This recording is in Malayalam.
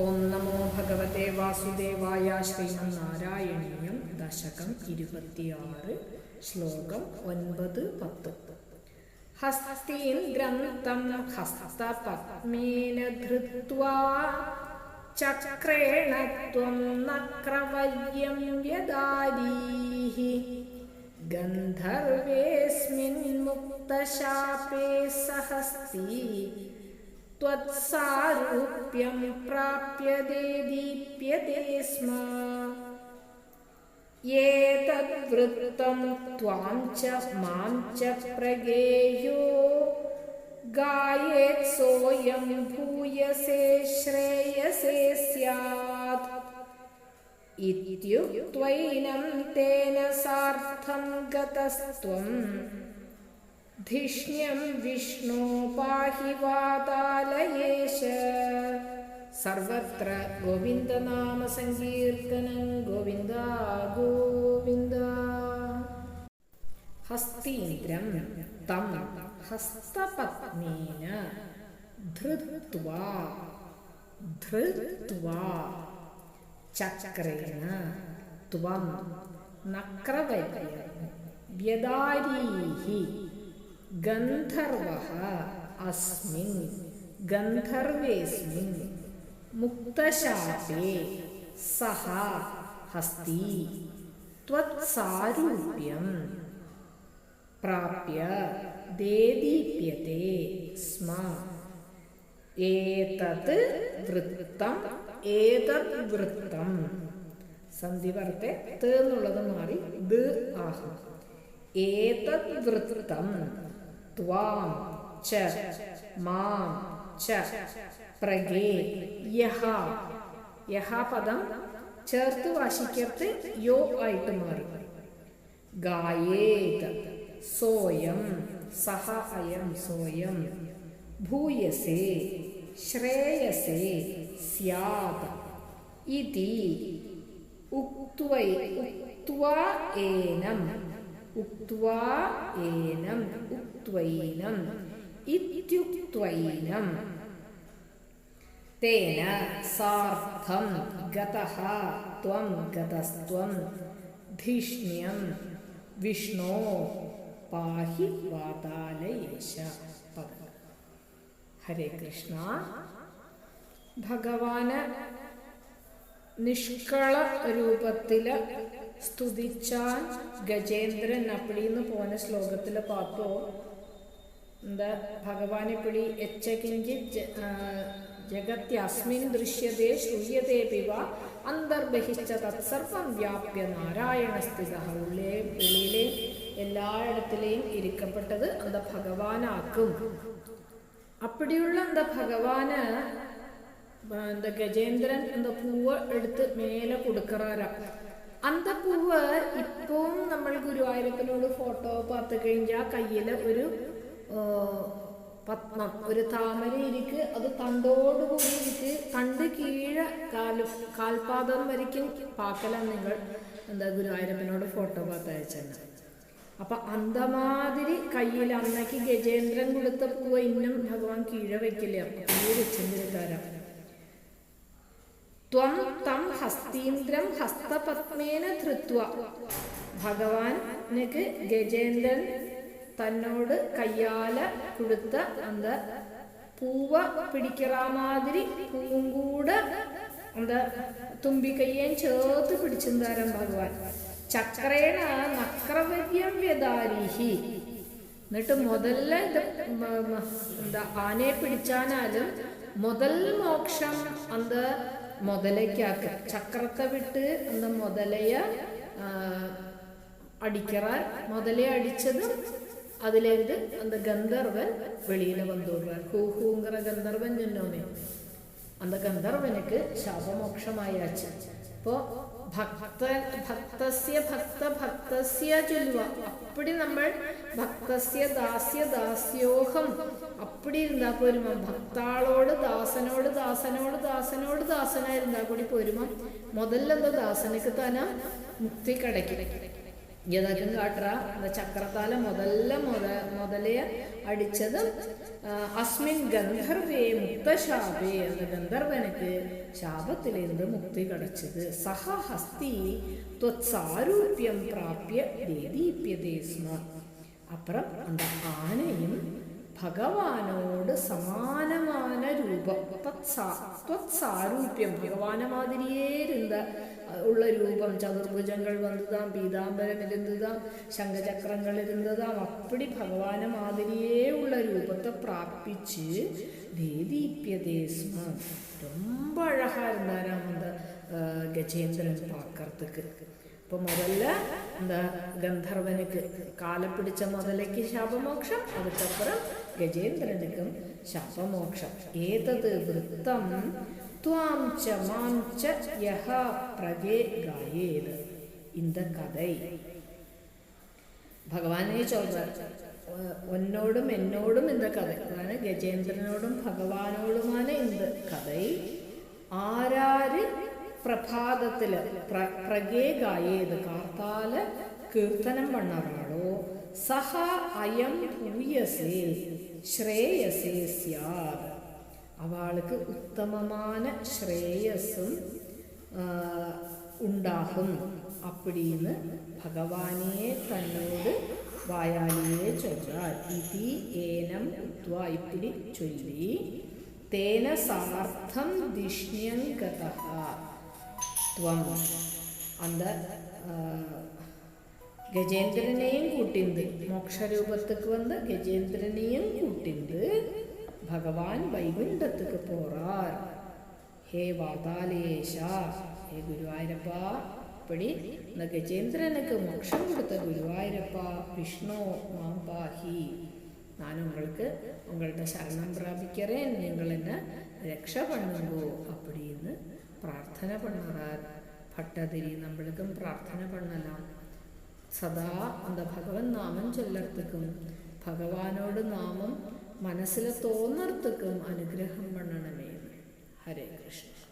ഓം നമോ ഭഗവതേ വാസുദേവായ ശ്രീനാരായണീയം ദശകം ഇരുപത്തിയാറ് ശ്ലോകം ഒൻപത് പത്ത്. ഹസ്തീന്ദ്രന്തം ഹസ്തപത്മേന ധൃത്വാ ചക്രേണ ത്വം നക്രവല്യം വ്യദാരീः ഗന്ധർവേസ്മിൻ മുക്തശാപേ സഹസ്തി त्वत्सारूप्यं प्राप्यते दीप्यते स्म एतद्वृत्तं त्वां च मां च प्रगेयो गायेत् सोऽयं भूयसे श्रेयसे स्यात् इत्युक्त्वैनं तेन सार्धं गतस्त्वम् ധിഷ്ണ്യം വിഷ്ണു പാഹി വാതാലയേശ. സർവത്ര ഗോവിന്ദനാമ സങ്കീർത്തനം ഗോവിന്ദ ഗോവിന്ദ. ഹസ്തീന്ദ്രം തം ഹസ്തപത്മേന ധൃത്വാ. ധൃത്വാ. ചക്രേണ ത്വം നക്രവര്യ വ്യദാരീഹി. ഗന്ധർവः अस्मिन् गन्धर्वेऽस्मिन् मुक्तशापे सः हस्ति त्वत्सारूप्यं प्राप्य देदीप्यते स्म एतत् വൃത്തം ഏതത് വൃത്തം സന്ധിവർത്തെ ത് എന്നുള്ളത് മാറി ദ് ആഹം ഏതത് വൃത്തം ത്വാം ച മാം ച പ്രഗേ യഹ. യഹ പദം ചേർത്ത് വാശിക്കത്ത് യോ ആയിട്ട് മാറും. ഗായേത് സോയം സഹ അയം സോയം. ഭൂയസേ ശ്രേയസേ സ്യാത് ഇതി ഉക്വൈ ഉക്ത്വാ ഏനം. ഉക്ത്വാ ഏനം ഉക്ത്വൈനം ഇത്യുക്ത്വൈനം. തേന സാർത്ഥം ഗതഃ ത്വം ഗതസ്ത്വം ധിഷ്ണ്യം വിഷ്ണോ പാഹി വാതാലയേശ ഹരേ കൃഷ്ണ. ഭഗവാന് നിഷ്കള രൂപത്തിൽ സ്തുതിച്ചാൽ ഗജേന്ദ്രൻ അപ്പിളിന്ന് പോകുന്ന ശ്ലോകത്തിലെ പാട്ടോ? എന്താ ഭഗവാനെ പിടി എച്ചകിഞ്ചിത് ജഗത്യസ്മിൻ ദൃശ്യതേ ശ്രൂയത്തെ പിവ അന്തർബഹിച്ച തത്സർവം വ്യാപ്യ നാരായണ സ്ഥിത ഉള്ളിലെയും വെളിയിലെയും എല്ലായിടത്തിലെയും ഇരിക്കപ്പെട്ടത് അന്ത ഭഗവാനാക്കും. അപ്പടിയുള്ള എന്താ ഭഗവാന് എന്താ ഗജേന്ദ്രൻ എന്താ പൂവ് എടുത്ത് മേലെ കൊടുക്കറാരാ? അന്ത പൂവ് ഇപ്പം നമ്മൾ ഗുരുവായൂരപ്പനോട് ഫോട്ടോ പാത്ത് കഴിഞ്ഞാൽ കയ്യിൽ ഒരു പത്മം ഒരു താമര ഇരിക്ക് അത് തണ്ടോട് കൂടി ഇരിക്ക് തണ്ട് കീഴ കാൽ കാൽപാദം വരയ്ക്കും പാക്കല നിങ്ങൾ എന്താ ഗുരുവായൂരപ്പനോട് ഫോട്ടോ പാത്ത് അയച്ചെന്ന്. അപ്പൊ അന്തമാതിരി കയ്യിൽ അന്നക്ക് ഗജേന്ദ്രൻ കൊടുത്ത പൂവ് ഇന്നും ഭഗവാൻ കീഴ വെക്കില്ല? പൂവ് വെച്ചെന്നിരിക്കാരാ ത്വം തം ഹസ്തീന്ദ്രം ഹസ്തപത്മേന ധൃത്വ. ഭഗവാനക്ക് ഗജേന്ദ്രൻ തന്നോട് കയ്യാല കൊടുത്ത അന്ത പൂവ പിടിക്കറാമാതിരി പൂവും കൂടെ അന്ത തുമ്പിക്കയ്യേം ചേർത്ത് പിടിച്ചെന്താരം ഭഗവാൻ? ചക്രേണ നക്രവര്യം വ്യതാരിഹി. എന്നിട്ട് മുതല്ല ഇത് എന്താ ആനയെ പിടിച്ചാനാലും മുതൽ മോക്ഷം അന്ത ಮೊದಲಕ್ಕಾಕ ಚಕ್ರತೆ ಬಿಟ್ಟು ಅನ್ನ ಮೊದಲೆಯ அடிக்கிறார் முதலே அடிச்சதும் அதுலேருந்து அந்த கந்தர்வன் வெளியில் வந்துடுறார் ஹூ ஹூங்கிற கந்தர்வன் சொன்னோமே அந்த கந்தர்வனுக்கு சாபமோட்சமாயாச்சு இப்போ ഭക്ത ഭക്തസ്യ ഭക്ത ഭക്തസ്യ ചൊല്ലുക. അപ്പടി നമ്മൾ ഭക്തസ്യ ദാസ്യ ദാസ്യോഹം. അപ്പടി ഇരുന്നാ പോരുമ. ഭക്താളോട് ദാസനോട് ദാസനോട് ദാസനോട് ദാസനായിരുന്നാ കൂടി പോരുമ. മുതലെന്തോ ദാസനക്ക് തന്നെ മുക്തി കിടക്കും ഗതക്കും കാട്ടറ ചക്രത്താല മുതല മുത മുതലേ അടിച്ചത് അസ്മിൻ ഗന്ധർവേ മുക്തശാപേ. അത് ഗന്ധർവനക്ക് ശാപത്തിലേന്ത് മുക്തി കടച്ചത്? സഹ ഹസ്തി ത്വത്സാരൂപ്യം പ്രാപ്യ ദേദീപ്യതേ സ്മ. അപ്പുറം അന്ത ആനയും ഭഗവാനോട് സമാനമായ രൂപം. സാരൂപ്യം ഭഗവാനെ മാതിരിയേ ഇരുന്ന ഉള്ള രൂപം. ചതുർഭുജങ്ങൾ വന്നതാം പീതാംബരം ഇരുന്നതാം ശംഖചക്രങ്ങൾ ഇരുന്നതാം. അപ്പടി ഭഗവാനെ മാതിരിയേ ഉള്ള രൂപത്തെ പ്രാപിച്ച് ദേദീപ്യതേ രൊമ്പ ரொம்ப அழகாக இருந்தாராம் அந்த கஜேந்திரன் பார்க்கறதுக்கு இப்போ முதல்ல அந்த கந்தர்வனுக்கு காலை பிடிச்ச முதலைக்கு ഗജേന്ദ്രനിക്കും ശാപമോക്ഷം. ഏതത് വൃത്തം? ത്വാം ച മാം ച യഹ പ്രജേ ഗായേത്. ഇന്ത കഥൈ ഭഗവാനെ ചോദിച്ചാൽ ഒന്നോടും എന്നോടും ഇന്ത കഥ അതാണ് ഗജേന്ദ്രനോടും ഭഗവാനോടുമാണ് ഇന്ത് കഥൈ ആരാര് പ്രഭാതത്തിൽ പ്രജേ ഗായേത്? കാർത്താല കീർത്തനം പണ്ണറാളോ സഹ അയം ഭൂയസേ ശ്രേയസേ സ്യാത് അവൾക്ക് ഉത്തമமான ശ്രേയസും ഉണ്ടാകും അപ്പടിന്ന് ഭഗവാനെ തന്നോട് വായാലിയെ ചൊല്ലാൽ ഇതി ഏനം ഉത്വാ ചൊല്ലി തേന സാർത്ഥം ദിഷ്ണ്യങ്കത ത്വം. അന്ത கஜேந்திரனையும் கூட்டிந்து மோட்சரூபத்துக்கு வந்து கஜேந்திரனையும் கூட்டிந்து பகவான் வைகுண்டத்துக்கு போறார் ஹே வாதாலேஷா ஹே குருவாயூரப்பா இப்படி இந்த கஜேந்திரனுக்கு மோட்சம் கொடுத்த குருவாயூரப்பா விஷ்ணு மாம் பாஹி நான் உங்களுக்கு உங்கள்கிட்ட சரணம் பிராபிக்கிறேன் நீங்கள் என்ன രക്ഷ பண்ணுங்கோ அப்படின்னு பிரார்த்தனை பண்ணுறார் பட்டதிரி நம்மளுக்கும் பிரார்த்தனை பண்ணலாம் സദാ അന്ത ഭഗവൻ നാമം ചൊല്ലർത്തക്കും. ഭഗവാനോട് നാമം മനസ്സിൽ തോന്നർത്തക്കും. അനുഗ്രഹം പണ്ണണമേ ഹരേ കൃഷ്ണ.